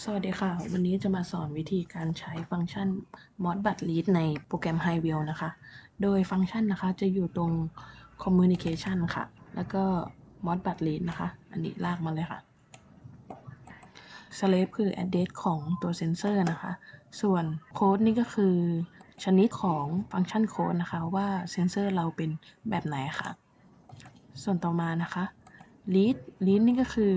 สวัสดีค่ะ วันนี้จะมาสอนวิธีการใช้ฟังก์ชัน Modbus Read ในโปรแกรม Hiview นะคะ โดยฟังก์ชันนะคะจะอยู่ตรง Communication ค่ะ แล้วก็ Modbus Read นะคะ อันนี้ลากมาเลยค่ะ Slave คือ address ของตัวเซนเซอร์นะคะ ส่วนโค้ดนี่ก็คือชนิดของฟังก์ชันโค้ดนะคะ ว่าเซนเซอร์เราเป็นแบบไหนค่ะ ส่วนต่อมานะคะ read read นี่ก็คือ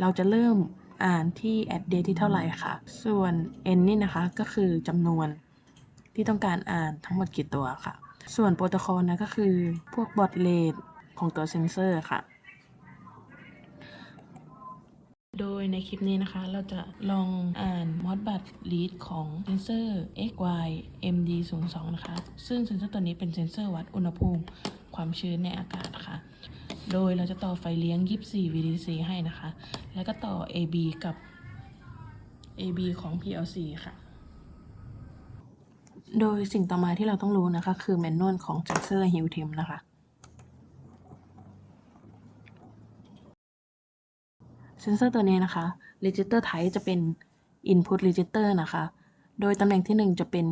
เราจะเริ่ม อ่านที่ address ที่เท่าไหร่ค่ะ ส่วน n นี่นะคะก็คือจำนวนที่ต้องการอ่านทั้งหมดกี่ตัวค่ะ ส่วนโปรโตคอลนะก็คือพวกบอทเลทของตัวเซนเซอร์ค่ะ โดยในคลิปนี้นะคะ เราจะลองอ่าน Modbus Read ของเซนเซอร์ XY MD 0 2 นะคะ ซึ่งเซนเซอร์ตัวนี้เป็นเซนเซอร์วัดอุณหภูมิความชื้นในอากาศค่ะ โดยเราจะต่อไฟเลี้ยง 24 VDC ให้นะคะ แล้วก็ต่อ AB กับ AB ของ PLC ค่ะ โดยสิ่งต่อมาที่เราต้องรู้นะคะ คือแมนนวลของเซนเซอร์ Hill Temp นะคะ เซนเซอร์ตัวนี้นะคะ register type จะเป็น input register นะคะ โดยตำแหน่งที่ 1 จะเป็น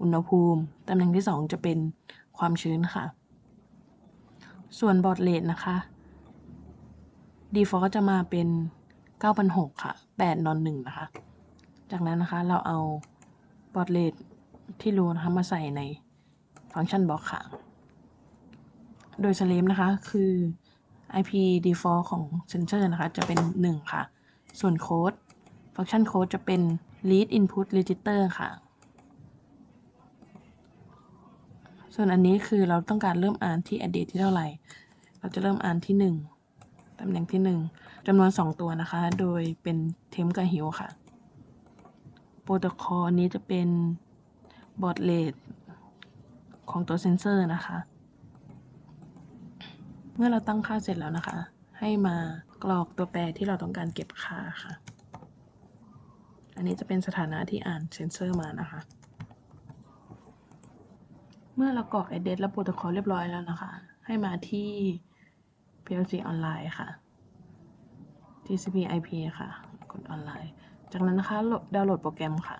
อุณหภูมิ ตำแหน่งที่ 2 จะเป็นความชื้นค่ะ ส่วนบอร์ดเรทนะคะ default จะมาเป็น 9,600 ค่ะ 8 นอน 1 นะคะ จากนั้นนะคะเราเอาบอร์ดเรทที่รู้นะคะมาใส่ในฟังก์ชันบล็อกค่ะ โดย slave นะคะคือ IP default ของเซนเซอร์นะคะ จะเป็น 1 ค่ะ ส่วนโค้ด ฟังก์ชันโค้ดจะเป็น read input register ค่ะ ส่วนอันนี้คือเราต้องการเริ่มอ่านที่ address ที่เท่าไหร่ เราจะเริ่มอ่านที่ 1 ตำแหน่งที่ 1จำนวน 2 ตัวนะคะ โดยเป็น temp กับ hill ค่ะ โปรโตคอลนี้จะเป็น baud rate ของตัวเซนเซอร์นะคะ เมื่อเราตั้งค่าเสร็จแล้วนะคะ ให้มากรอกตัวแปรที่เราต้องการเก็บค่าค่ะ อันนี้จะเป็นสถานะที่อ่านเซนเซอร์มานะคะ มื่อเรากรอก address และโปรโตคอลเรียบร้อยแล้วนะคะ ให้มาที่ PLC ออนไลน์ค่ะ TCP IP ค่ะ กดออนไลน์ จากนั้นนะคะดดาวน์โหลดโปรแกรมค่ะ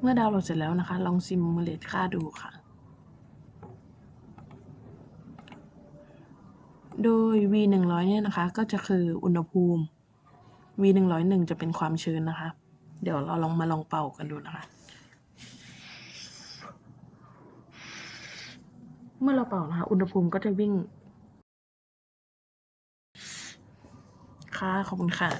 เมื่อดาวน์โหลดเสร็จแล้วนะคะ ลองซิมูเลตค่าดูค่ะ โดย V 1 0 0 เนี่ยนะคะ ก็จะคืออุณหภูมิ V 1 0 1จะเป็นความชื้นนะคะ เดี๋ยวเราลองมาลองเป่ากันดูนะคะ เมื่อเราเป่านะคะ อุณหภูมิก็จะวิ่ง ค่ะ ขอบคุณค่ะ